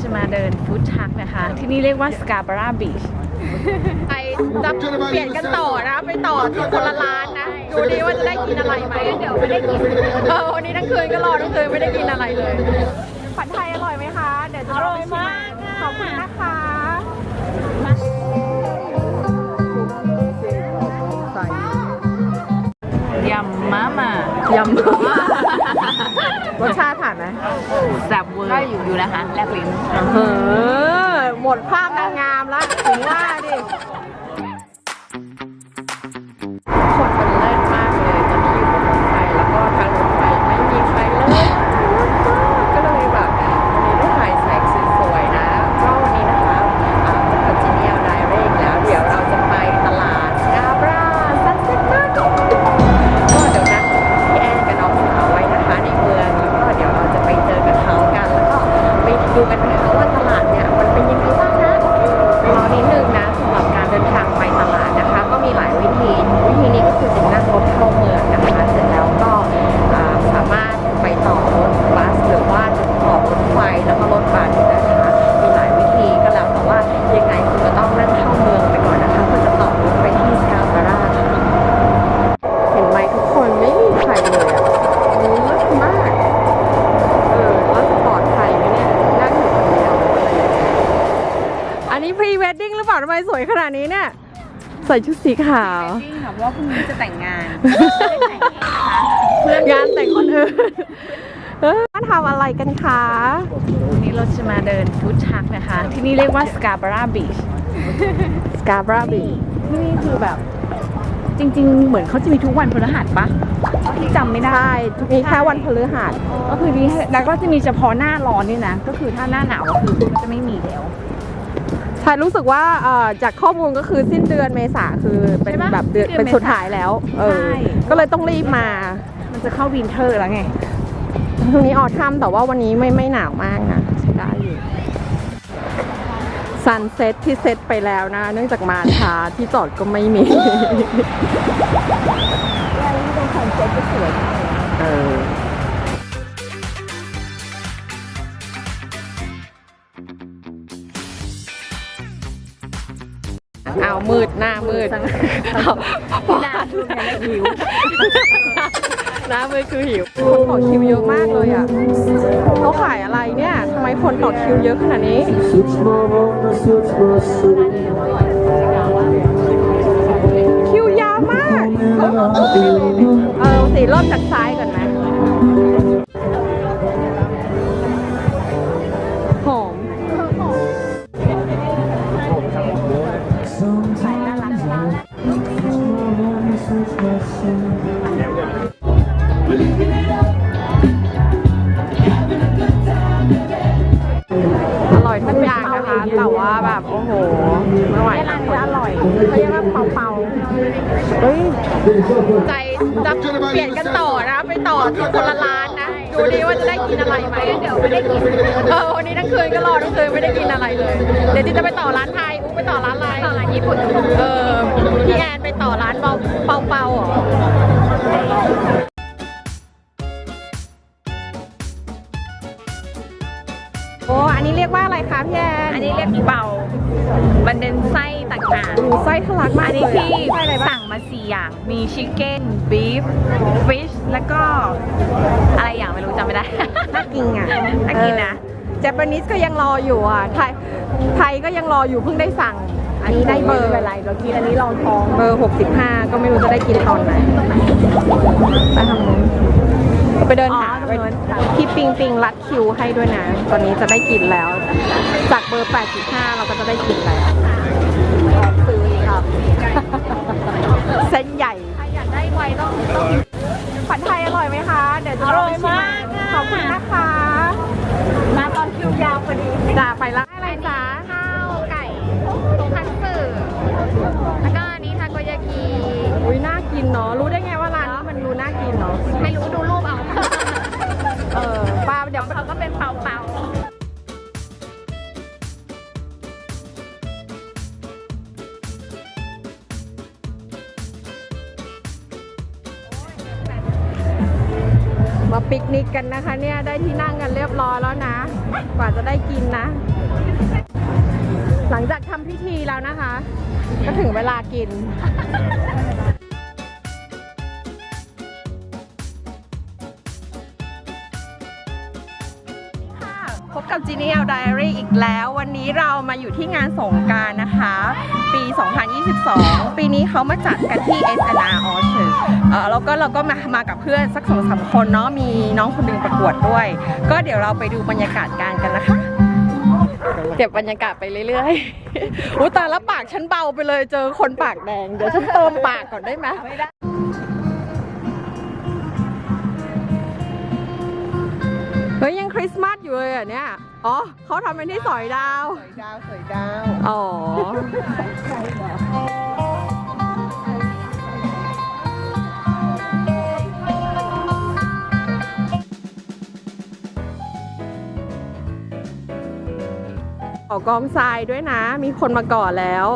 จะมาเดินฟู้ดทักนะคะ ที่นี่เรียกว่าสกาบาราบีชไปจะเปลี่ยนกันต่อนะ ไปต่อที่คนละร้านนะ ดูดีว่าจะได้กินอะไรไหมเดี๋ยวไม่ได้กินเออวันนี้ทั้งคืนก็รอทั้งคืนไม่ได้กินอะไรเลยผัดไทยอร่อยไหมคะ เดี๋ยวจะลองไปชิมขอบคุณนะคะยำมาม่ายำรสชาติผ่านไหมแซ่บ เวอร์ก็อยู่อยู่นะคะแลบลิ้น เออหมดภาพนางงามแล้วถึงว่าดิ นนี้พรีเวดดิ้งหรือเปล่าทำไมสวยขนาดนี้เนี่ย ใส่ชุดสีขาว จริงค่ะเพราะว่าพรุ่งนี้จะแต่งงาน งานแต่งคนอื่นเออมาทำอะไรกันคะ วันนี้เราจะมาเดินฟู้ดทักนะคะ ที่นี่เรียกว่าสกาบาราบีชสกาบราบีที่นี่คือแบบ จริง ๆ เหมือนเขาจะมีทุกวันพฤหัสปะที่จำไม่ได้ ใช่มีแค่วันพฤหัสก็คือมีแล้วก็จะมีเฉพาะหน้าร้อนนี่นะ ก็คือถ้าหน้าหนาวก็คือมันจะไม่มีแล้ว ใช่รู้สึกว่าเอ่อจากข้อมูลก็คือสิ้นเดือนเมษาคือเป็นใช่ปะแบบเดือนสิ้นเดือนเป็นสุดท้ายแล้ว เออ ใช่ ก็เลยต้องรีบมามันจะเข้าวินเทอร์แล้วไงพรุ่งนี้ออทัมแต่ว่าวันนี้ไม่ไม่หนาวมากนะใช้ได้อยู่ซันเซ็ตที่เซ็ตไปแล้วนะ เนื่องจากมาช้าที่จอดก็ไม่มี เออาวมืดหน้ามืดเอาพอหน้ามืดเนี่ยหิวหน้ามืดคือหิวคนต่อคิวเยอะมากเลยอะเขาขายอะไรเนี่ยทำไมคนต่อคิวเยอะขนาดนี้คิวยาวมากเออสีเริ่มจากซ้ายก่อนไหม เฮ้ยใจจะเปลี่ยนกันต่อนะ ไปต่อที่คนละร้านนะ ดูดีว่าจะได้กินอะไรไหมเดี๋ยวไม่ได้กินเออวันนี้ทั้งคืนก็รอทั้งคืนไม่ได้กินอะไรเลย เดี๋ยวจิจะไปต่อร้านไทยอุ๊ไปต่อร้านอะไรต่อร้านญี่ปุ่นเออพี่แอนไปต่อร้านเปาเปาเปาหรอโอ้อันนี้เรียกว่าอะไรคะพี่แอนอันนี้เรียกเป่ามันเป็นไส้ ดูไส้ทะลักๆมาอักนเลนี้ยที่อะไส้อะไรบ้างสั่งมาสี่อย่าง มีชิคเก้นบีฟฟิชแล้วก็ อะไรอย่างไม่รู้จำไม่ได้ น่ากินอะน่ากินนะ เจแปนิสก็ยังรออยู่อะ ไทย ไทยก็ยังรออยู่เพิ่งได้สั่ง อันนี้ได้เบอร์ไม่เป็นไร เรากินอันนี้ลองท้อง เบอร์ 65 ก็ไม่รู้จะได้กินตอนไหน ไปทางนู้นไปเดินหาอ๋อตรงนู้นค่ะพี่ปิงปิงรัดคิวให้ด้วยนะ ตอนนี้จะได้กินแล้ว จากเบอร์ 85 เราก็จะได้กินแล้วซื้อครับ เส้นใหญ่ ใครอยากได้ไวต้องต้องผัดไทยอร่อยไหมคะ เดี๋ยวจะลองไปชิมอร่อยมากค่ะขอบคุณนะคะ มาตอนคิวยาวพอดีจ้าไปละอะไรจ้า มาปิกนิกกันนะคะเนี่ยได้ที่นั่งกันเรียบร้อยแล้วนะ กว่าจะได้กินนะ หลังจากทำพิธีแล้วนะคะ ก็ถึงเวลากิน พบกับ Genial Diary อีกแล้ว วันนี้เรามาอยู่ที่งานสงการนะคะ ปี 2022 ปีนี้เขามาจัดกันที่ SNR Orchard เออแล้วก็เราก็มามากับเพื่อนสักสองสามคนเนาะมีน้องคนหนึงประกวดด้วย ก็เดี๋ยวเราไปดูบรรยากาศการกันนะคะ เก็บบรรยากาศไปเรื่อยๆ อุ้ตาล้วปากฉันเบาไปเลยเจอคนปากแดง เดี๋ยวฉันเติมปากก่อนได้ไหมไม่ได้ เฮ้ยยังคริสต์มาสอยู่เลยเหรอะเนี่ย อ๋อเขาทำเป็นที่สอยดาว สวยดาวสวยดาว อ๋อขอกองทรายด้วยนะ มีคนมาก่อนแล้ว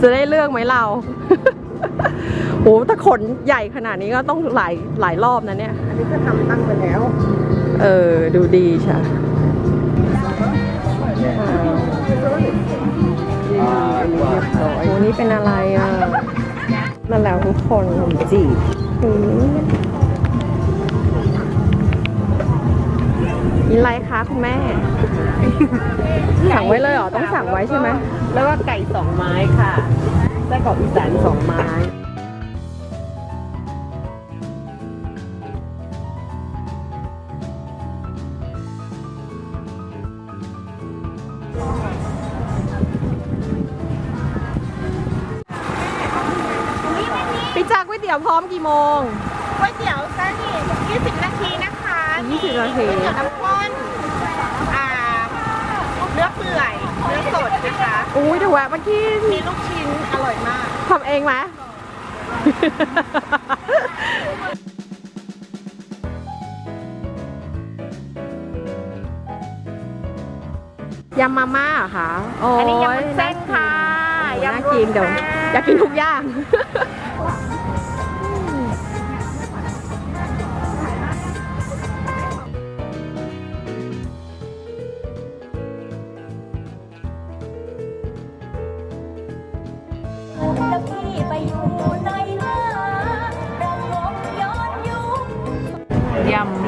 จะได้เลือกไหมเราโอ้ถ้าขนใหญ่ขนาดนี้ก็ต้องหลายหลายรอบนะเนี่ย อันนี้ก็ทำตั้งไปแล้ว เออ ดูดีใช่โอ้นี่เป็นอะไรอะนั่นแล้วทุกคนขนมจีบมกินอะไรคะคุณแม่ สั่งไว้เลยเหรอ ต้องสั่งไว้ใช่ไหม แล้วก็ไก่สองไม้ค่ะไส้กรอกอีสานสองไม้ ตี๋ยวพร้อมกี่โมง ก๋วยเตี๋ยวซะนี่20 นาทีนะคะ20นาที ก๋วยเตี๋ยวน้ำข้นอ่าเนื้อเปื่อยเนื้อสดนะคะ อุ้ยเดี๋ยวแวะมากินมีลูกชิ้นอร่อยมาก ทำเองไหม ยำมาม่าเหรอคะโอันนี้ยำวุ้นเส้นค่ะยำยำน่ารวกิมนเดี๋ยวแซ่บอยากกินทุกอย่าง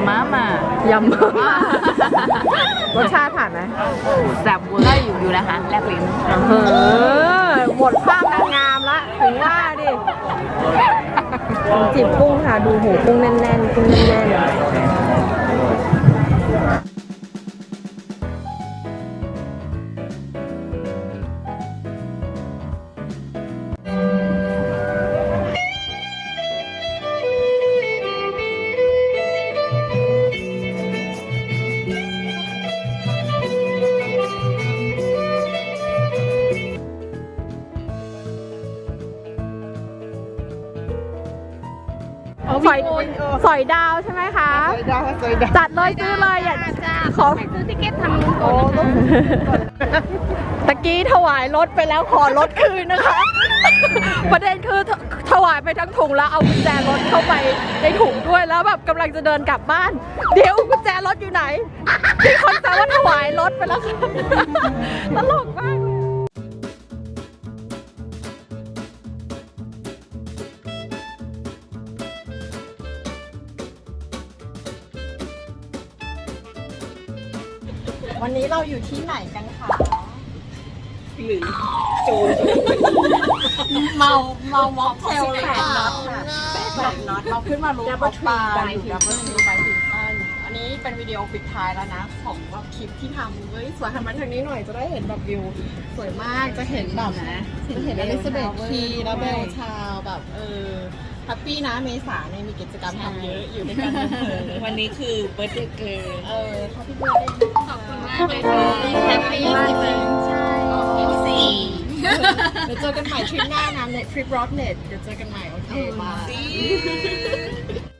ำมาม่ายำมาม่ารสชาติผ่านไหมแซ่บเวอร์อยู่อยู่นะคะแลบลิ้นเออหมดภาพนางงามละถึงว่าดิจิบกุ้งค่ะ ดูหูกุ้งแน่นๆกุ้งแน่นๆ อยดาวใช่ไหมคะสวยดาวสวยดาวจัดเลยซื้อเลยอย่าขอซื้อติเก็ตทางนู้นก่อนนะคะตะกี้ถวายรถไปแล้วขอรถคืนนะคะ ประเด็นคือถถวายไปทั้งถุงแล้วเอากุญแจรถเข้าไปในถุงด้วยแล้วแบบกำลังจะเดินกลับบ้าน เดี๋ยวกุญแจรถอยู่ไหนมีคนแซวว่าถวายรถไปแล้วค่ะตลกมาก วันนี้เราอยู่ที่ไหนกันคะเมาเมาม็อกเทลเลยค่ะแบบน็อตเราขึ้นมารู้ท็อปบาร์อยู่ดับเบิลทรีไปถึงอันอันนี้เป็นวิดีโอปิดท้ายแล้วนะ ของแบบคลิปที่ทำเฮ้ยสวยหันมาทางนี้หน่อยจะได้เห็นแบบวิว สวยมากจะเห็นแบบนะจะเห็นอลิซาเบธทีแล้วเบลชาวแบบเออ แฮปปี้นะเมษาเนี่ยมีกิจกรรมทำเยอะอยู่ด้วยกันเลยวันนี้คือเบิร์ดเดย์เกิร์ลเออแฮปปี้เบิร์ดเดย์ขอบคุณมากเลยค่ะแฮปปี้สิบใช่สี่เดี๋ยวเจอกันใหม่ทริปหน้านะในทริปรอดเน็ตเดี๋ยวเจอกันใหม่โอเคบาย